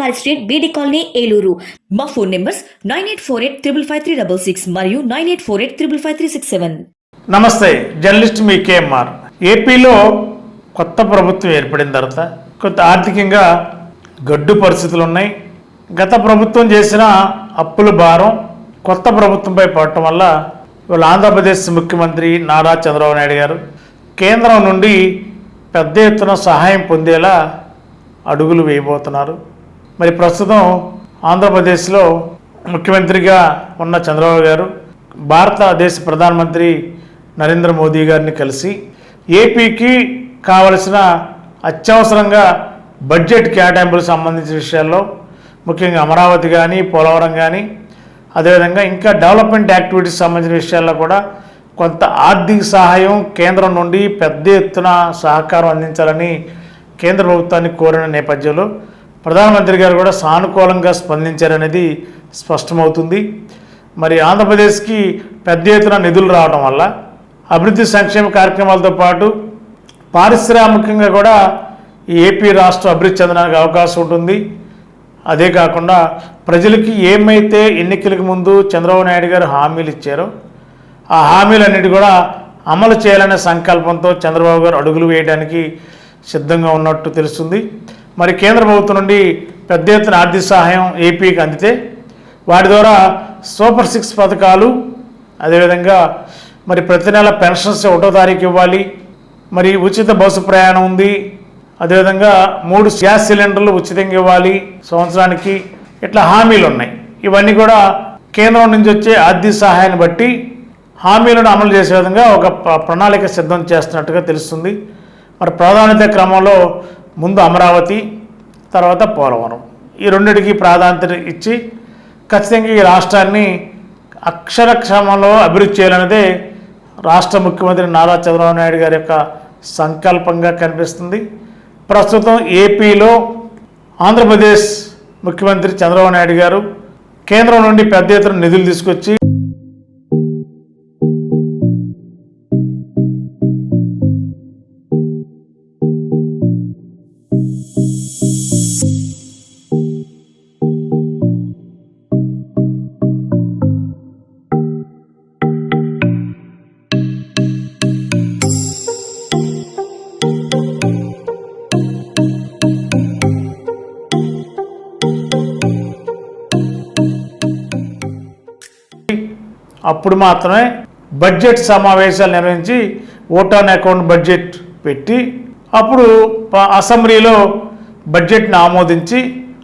వారి స్ట్రీట్ బీడి కాలనీ ఏలూరు. మా phone numbers nine eight four eight triple five three double six మరియు nine eight four eight triple five three six seven. నమస్తే journalist మీ KMR. ఏపీలో కొత్త ప్రభుత్వం ఏర్పడిన తర్వాత కొంత ఆర్థికంగా గడ్డు పరిస్థితులు ఉన్నాయి గత ప్రభుత్వం చేసిన అప్పుల భారం కొత్త ప్రభుత్వంపై పడటం వల్ల ఇవాళ ఆంధ్రప్రదేశ్ ముఖ్యమంత్రి నారా చంద్రబాబు నాయుడు గారు కేంద్రం నుండి పెద్ద ఎత్తున సహాయం పొందేలా అడుగులు వేయబోతున్నారు. మరి ప్రస్తుతం ఆంధ్రప్రదేశ్లో ముఖ్యమంత్రిగా ఉన్న చంద్రబాబు గారు భారతదేశ ప్రధానమంత్రి నరేంద్ర మోదీ గారిని కలిసి ఏపీకి కావలసిన అత్యవసరంగా బడ్జెట్ కేటాయింపులకు సంబంధించిన విషయాల్లో ముఖ్యంగా అమరావతి కానీ పోలవరం కానీ అదేవిధంగా ఇంకా డెవలప్మెంట్ యాక్టివిటీస్ సంబంధించిన విషయాల్లో కూడా కొంత ఆర్థిక సహాయం కేంద్రం నుండి పెద్ద ఎత్తున సహకారం అందించాలని కేంద్ర ప్రభుత్వాన్ని కోరిన నేపథ్యంలో ప్రధానమంత్రి గారు కూడా సానుకూలంగా స్పందించారనేది స్పష్టమవుతుంది. మరి ఆంధ్రప్రదేశ్కి పెద్ద ఎత్తున నిధులు రావడం వల్ల అభివృద్ధి సంక్షేమ కార్యక్రమాలతో పాటు పారిశ్రామికంగా కూడా ఈ ఏపీ రాష్ట్రం అభివృద్ధి చెందడానికి అవకాశం ఉంటుంది. అదే కాకుండా ప్రజలకి ఏమైతే ఎన్నికలకు ముందు చంద్రబాబు నాయుడు గారు హామీలు ఇచ్చారో ఆ హామీలన్నిటి కూడా అమలు చేయాలనే సంకల్పంతో చంద్రబాబు గారు అడుగులు వేయడానికి సిద్ధంగా ఉన్నట్టు తెలుస్తుంది. మరి కేంద్ర ప్రభుత్వం నుండి పెద్ద ఎత్తున ఆర్థిక సహాయం ఏపీకి అందితే వాటి ద్వారా సూపర్ సిక్స్ పథకాలు అదేవిధంగా మరి ప్రతి నెల పెన్షన్స్ ఒకటో తారీఖు ఇవ్వాలి మరి ఉచిత బస్సు ప్రయాణం ఉంది అదేవిధంగా మూడు గ్యాస్ సిలిండర్లు ఉచితంగా ఇవ్వాలి సంవత్సరానికి ఇట్లా హామీలు ఉన్నాయి. ఇవన్నీ కూడా కేంద్రం నుంచి వచ్చే ఆర్థిక సహాయాన్ని బట్టి హామీలను అమలు చేసే విధంగా ఒక ప్రణాళిక సిద్ధం చేస్తున్నట్టుగా తెలుస్తుంది. మరి ప్రాధాన్యత క్రమంలో ముందు అమరావతి తర్వాత పోలవరం. ఈ రెండిటికి ప్రాధాన్యత ఇచ్చి ఖచ్చితంగా ఈ రాష్ట్రాన్ని అక్షరక్షమంలో అభివృద్ధి చేయాలన్నదే రాష్ట్ర ముఖ్యమంత్రి నారా చంద్రబాబు నాయుడు గారి యొక్క సంకల్పంగా కనిపిస్తుంది. ప్రస్తుతం ఏపీలో ఆంధ్రప్రదేశ్ ముఖ్యమంత్రి చంద్రబాబు నాయుడు గారు కేంద్రం నుండి పెద్ద ఎత్తున నిధులు తీసుకొచ్చి అప్పుడు మాత్రమే బడ్జెట్ సమావేశాలు నిర్వహించి ఓట్ ఆన్ అకౌంట్ బడ్జెట్ పెట్టి అప్పుడు ప- అసెంబ్లీలో బడ్జెట్ని ఆమోదించి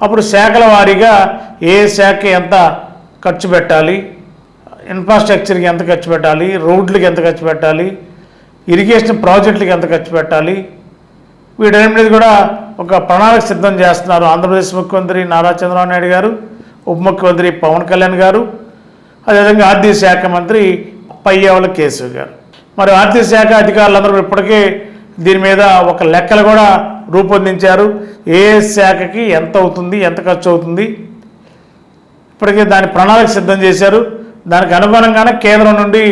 అప్పుడు శాఖల వారీగా ఏ శాఖ ఎంత ఖర్చు పెట్టాలి ఇన్ఫ్రాస్ట్రక్చర్కి ఎంత ఖర్చు పెట్టాలి రోడ్లకి ఎంత ఖర్చు పెట్టాలి ఇరిగేషన్ ప్రాజెక్టులకి ఎంత ఖర్చు పెట్టాలి వీటన్నిటి కూడా ఒక ప్రణాళిక సిద్ధం చేస్తున్నారు ఆంధ్రప్రదేశ్ ముఖ్యమంత్రి నారా చంద్రబాబు నాయుడు గారు ఉప ముఖ్యమంత్రి పవన్ కళ్యాణ్ గారు. అదేవిధంగా ఆర్థిక శాఖ మంత్రి పయ్యావుల కేశవ్ గారు. మరి ఆర్థిక శాఖ అధికారులందరూ ఇప్పటికే దీని మీద ఒక లెక్కలు కూడా రూపొందించారు. ఏ శాఖకి ఎంత అవుతుంది ఎంత ఖర్చు అవుతుంది ఇప్పటికే దాని ప్రణాళిక సిద్ధం చేశారు. దానికి అనుగుణంగానే కేంద్రం నుండి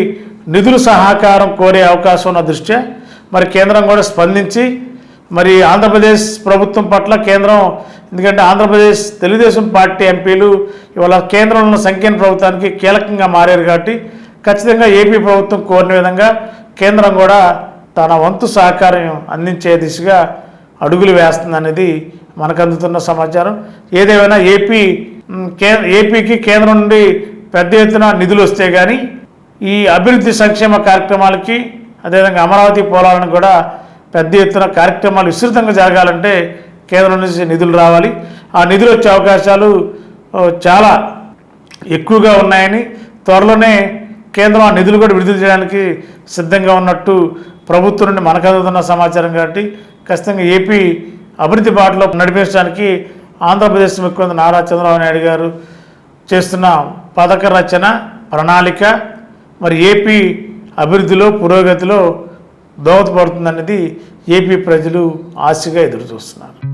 నిధులు సహకారం కోరే అవకాశం ఉన్న దృష్ట్యా మరి కేంద్రం కూడా స్పందించి మరి ఆంధ్రప్రదేశ్ ప్రభుత్వం పట్ల కేంద్రం ఎందుకంటే ఆంధ్రప్రదేశ్ తెలుగుదేశం పార్టీ ఎంపీలు ఇవాళ కేంద్రంలో ఉన్న సంకీర్ణ ప్రభుత్వానికి కీలకంగా మారారు కాబట్టి ఖచ్చితంగా ఏపీ ప్రభుత్వం కోరిన విధంగా కేంద్రం కూడా తన వంతు సహకారం అందించే దిశగా అడుగులు వేస్తుందనేది మనకు అందుతున్న సమాచారం. ఏదేమైనా ఏపీ కే ఏపీకి కేంద్రం నుండి పెద్ద ఎత్తున నిధులు వస్తే కానీ ఈ అభివృద్ధి సంక్షేమ కార్యక్రమాలకి అదేవిధంగా అమరావతి పోలాలను కూడా పెద్ద ఎత్తున కార్యక్రమాలు విస్తృతంగా జరగాలంటే కేంద్రం నుంచి నిధులు రావాలి. ఆ నిధులు వచ్చే అవకాశాలు చాలా ఎక్కువగా ఉన్నాయని త్వరలోనే కేంద్రం ఆ నిధులు కూడా విడుదల చేయడానికి సిద్ధంగా ఉన్నట్టు ప్రభుత్వం నుండి మనకు అందుతున్న సమాచారం కాబట్టి ఖచ్చితంగా ఏపీ అభివృద్ధి బాటలో నడిపించడానికి ఆంధ్రప్రదేశ్ ముఖ్యమంత్రి నారా చంద్రబాబు నాయుడు గారు చేస్తున్న పథక రచన ప్రణాళిక మరి ఏపీ అభివృద్ధిలో పురోగతిలో దోహదపడుతుందనేది ఏపీ ప్రజలు ఆశగా ఎదురు చూస్తున్నారు